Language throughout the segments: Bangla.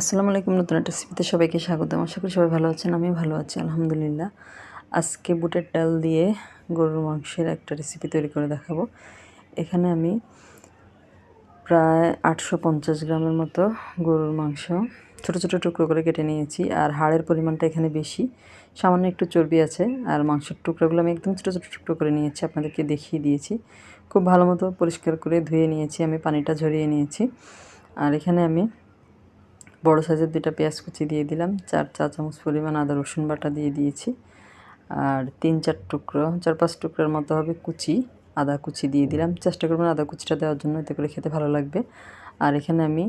আসসালামু আলাইকুম, নতুন একটা রেসিপিতে সবাইকে স্বাগতম। আশা করি সবাই ভালো আছেন আমি ভালো আছি, আলহামদুলিল্লাহ। আজকে বুটের ডাল দিয়ে গরুর মাংসের একটা রেসিপি তৈরি করে দেখাবো। এখানে আমি প্রায় আটশো পঞ্চাশ গ্রামের মতো গরুর মাংস ছোটো ছোটো টুকরো করে কেটে নিয়েছি, আর হাড়ের পরিমাণটা এখানে বেশি। সামান্য একটু চর্বি আছে, আর মাংসের টুকরোগুলো আমি একদম ছোটো ছোটো টুকরো করে নিয়েছি, আপনাদেরকে দেখিয়ে দিয়েছি। খুব ভালো মতো পরিষ্কার করে ধুয়ে নিয়েছি, আমি পানিটা ঝরিয়ে নিয়েছি। আর এখানে আমি বড় সাইজের দুটা পেঁয়াজ কুচি দিয়ে দিলাম, চার চা চামচ পরিমাণ আদা, রসুন বাটা দিয়ে দিয়েছি। আর তিন চার টুকরো, চার পাঁচ টুকরোর মতো হবে কুচি, আদা কুচি দিয়ে দিলাম। চেষ্টা করবেন আদা কুচিটা দেওয়ার জন্য, এতে করে খেতে ভালো লাগবে। আর এখানে আমি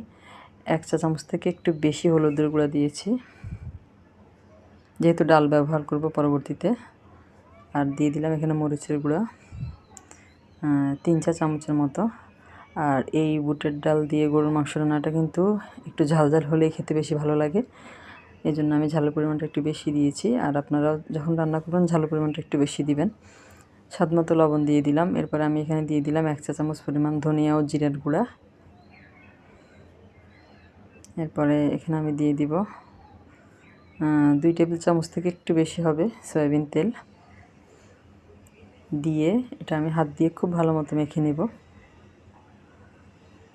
এক চা চামচ থেকে একটু বেশি হলুদের গুঁড়া দিয়েছি। যেহেতু ডাল ব্যবহার করব পরবর্তীতে, আর দিয়ে দিলাম এখানে মরিচের গুঁড়া তিন চা চামচের মতো। আর এই বুটের ডাল দিয়ে গরুর মাংস রান্নাটা কিন্তু একটু ঝাল ঝাল হলেই খেতে বেশি ভালো লাগে। এই জন্য আমি ঝালের পরিমাণটা একটু বেশি দিয়েছি। আর আপনারাও যখন রান্না করবেন, ঝালের পরিমাণটা একটু বেশি দিবেন। স্বাদ মতো লবণ দিয়ে দিলাম। এরপরে আমি এখানে দিয়ে দিলাম এক চা চামচ পরিমাণ ধনিয়া ও জিরের গুঁড়া। এরপরে এখানে আমি দিয়ে দিব দুই টেবিল চামচ থেকে একটু বেশি হবে সয়াবিন তেল। দিয়ে এটা আমি হাত দিয়ে খুব ভালো মতো মেখে নেব।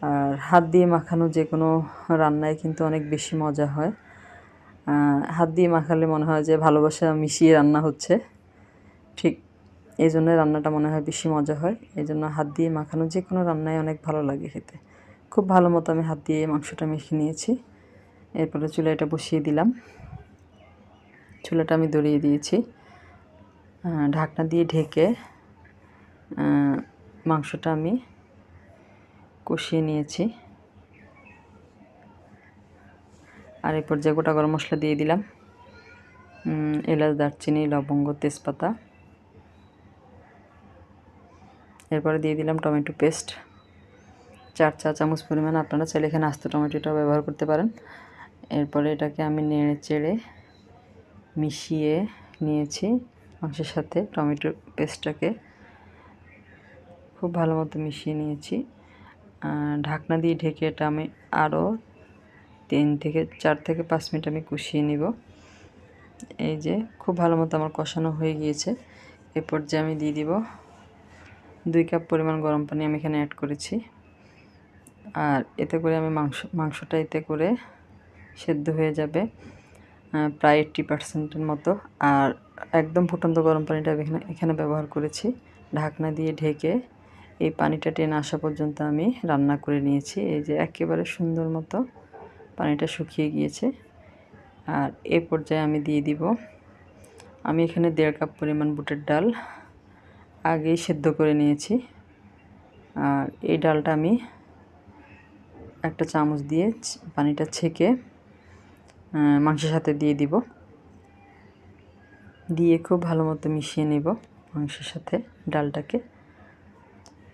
আর হাত দিয়ে মাখানো যে কোনো রান্নায় কিন্তু অনেক বেশি মজা হয়। হাত দিয়ে মাখালে মনে হয় যে ভালোবাসা মিশিয়ে রান্না হচ্ছে। ঠিক এই জন্য রান্নাটা মনে হয় বেশি মজা হয়। এই জন্য হাত দিয়ে মাখানো যে কোনো রান্নায় অনেক ভালো লাগে খেতে। খুব ভালো মতো আমি হাত দিয়ে মাংসটা মেখে নিয়েছি। এরপরে চুলাটা বসিয়ে দিলাম। চুলাটা আমি দড়িয়ে দিয়েছি। ঢাকনা দিয়ে ঢেকে মাংসটা আমি কষিয়ে নিয়েছি। আর এই পর্যায়ে গোটা গরম মশলা দিয়ে দিলাম এলাচ, দারচিনি, লবঙ্গ, তেজপাতা। এরপরে দিয়ে দিলাম টমেটো পেস্ট। চার চা চামচ পরিমাণ আপনারা চাইলে এখানে আস্ত টমেটোটা ব্যবহার করতে পারেন। এরপরে এটাকে আমি নেড়ে চেড়ে মিশিয়ে নিয়েছি মাংসের সাথে। টমেটো পেস্টটাকে খুব ভালো মতো মিশিয়ে নিয়েছি। ঢাকনা দিয়ে ঢেকে এটা আমি আরও তিন থেকে চার থেকে পাঁচ মিনিট আমি কষিয়ে নিব। এই যে খুব ভালো মতো আমার কষানো হয়ে গিয়েছে। এরপর যে আমি দিয়ে দিব দুই কাপ পরিমাণ গরম পানি আমি এখানে অ্যাড করেছি। আর এতে করে আমি মাংস, মাংসটা এতে করে সেদ্ধ হয়ে যাবে প্রায় এইট্টি পার্সেন্টের মতো। আর একদম ফুটন্ত গরম পানিটা এখানে এখানে ব্যবহার করেছি। ঢাকনা দিয়ে ঢেকে এই পানিটা টেনে আসা পর্যন্ত আমি রান্না করে নিয়েছি। এই যে একেবারে সুন্দর মতো পানিটা শুকিয়ে গিয়েছে। আর এ পর্যায়ে আমি দিয়ে দিব। আমি এখানে দেড় কাপ পরিমাণ বুটের ডাল আগেই সেদ্ধ করে নিয়েছি। আর এই ডালটা আমি একটা চামচ দিয়ে পানিটা ছেঁকে মাংসের সাথে দিয়ে দিব। দিয়ে খুব ভালো মতো মিশিয়ে নেব মাংসের সাথে ডালটাকে।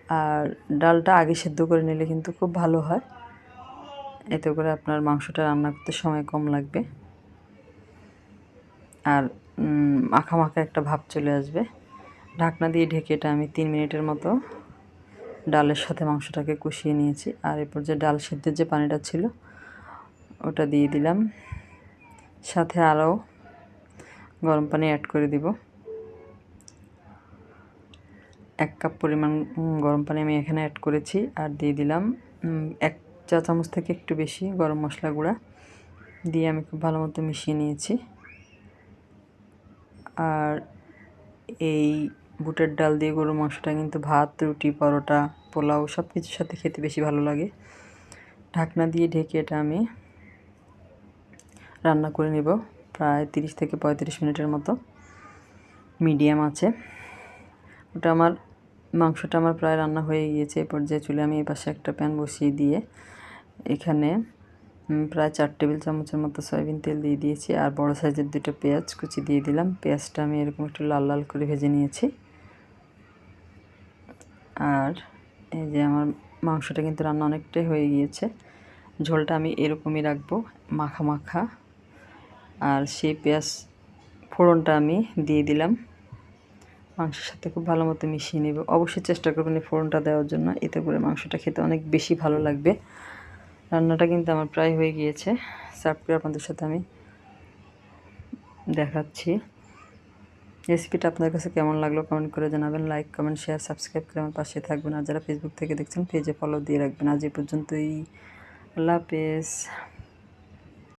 আর ডালটা আগে সেদ্ধ করে নিলে কিন্তু খুব ভালো হয়। এতে করে আপনার মাংসটা রান্না করতে সময় কম লাগবে। আর মাখা মাখা একটা ভাব চলে আসবে। ঢাকনা দিয়ে ঢেকে এটা আমি তিন মিনিটের মতো ডালের সাথে মাংসটাকে কষিয়ে নিয়েছি। আর এরপর যে ডাল সেদ্ধের যে পানিটা ছিল, ওটা দিয়ে দিলাম। সাথে আরও গরম পানি অ্যাড করে দিব। এক কাপ পরিমাণ গরম পানি আমি এখানে অ্যাড করেছি আর দিয়ে দিলাম এক চা চামচ থেকে একটু বেশি গরম মশলা গুঁড়া দিয়ে আমি খুব ভালো মতো মিশিয়ে নিয়েছি। আর এই বুটের ডাল দিয়ে গরুর মাংসটা কিন্তু ভাত, রুটি, পরোটা, পোলাও সব কিছুর সাথে খেতে বেশি ভালো লাগে। ঢাকনা দিয়ে ঢেকে এটা আমি রান্না করে নেব প্রায় তিরিশ থেকে পঁয়ত্রিশ মিনিটের মতো। মিডিয়াম আছে। ওটা আমার মাংসটা আমার প্রায় রান্না হয়ে গিয়েছে, এ পর্যায়ে চুলে আমি এই পাশে একটা প্যান বসিয়ে দিয়ে এখানে প্রায় চার টেবিল চামচের মতো সয়াবিন তেল দিয়ে দিয়েছি আর বড় সাইজের দুটো পেঁয়াজ কুচি দিয়ে দিলাম। পেঁয়াজটা আমি এরকম একটু লাল লাল করে ভেজে নিয়েছি। আর এই যে আমার মাংসটা কিন্তু রান্না অনেকটাই হয়ে গিয়েছে। ঝোলটা আমি এরকমই রাখব, মাখা মাখা। আর সেই পেঁয়াজ ফোড়নটা আমি দিয়ে দিলাম। মাংসের সাথে খুব ভালো মতো মিশিয়ে নেব। অবশ্যই চেষ্টা করবেন এই ফোড়নটা দেওয়ার জন্য। এতে করে মাংসটা খেতে অনেক বেশি ভালো লাগবে। রান্নাটা কিন্তু আমার প্রায় হয়ে গিয়েছে। সার্ভ করে আপনাদের সাথে আমি দেখাচ্ছি। রেসিপিটা আপনার কাছে কেমন লাগল কমেন্ট করে জানাবেন। লাইক কমেন্ট শেয়ার সাবস্ক্রাইব করে আমার পাশে থাকবেন। আর যারা ফেসবুক থেকে দেখছেন পেজে ফলো দিয়ে রাখবেন। আজ এই পর্যন্তই। আল্লাহ হাফেজ।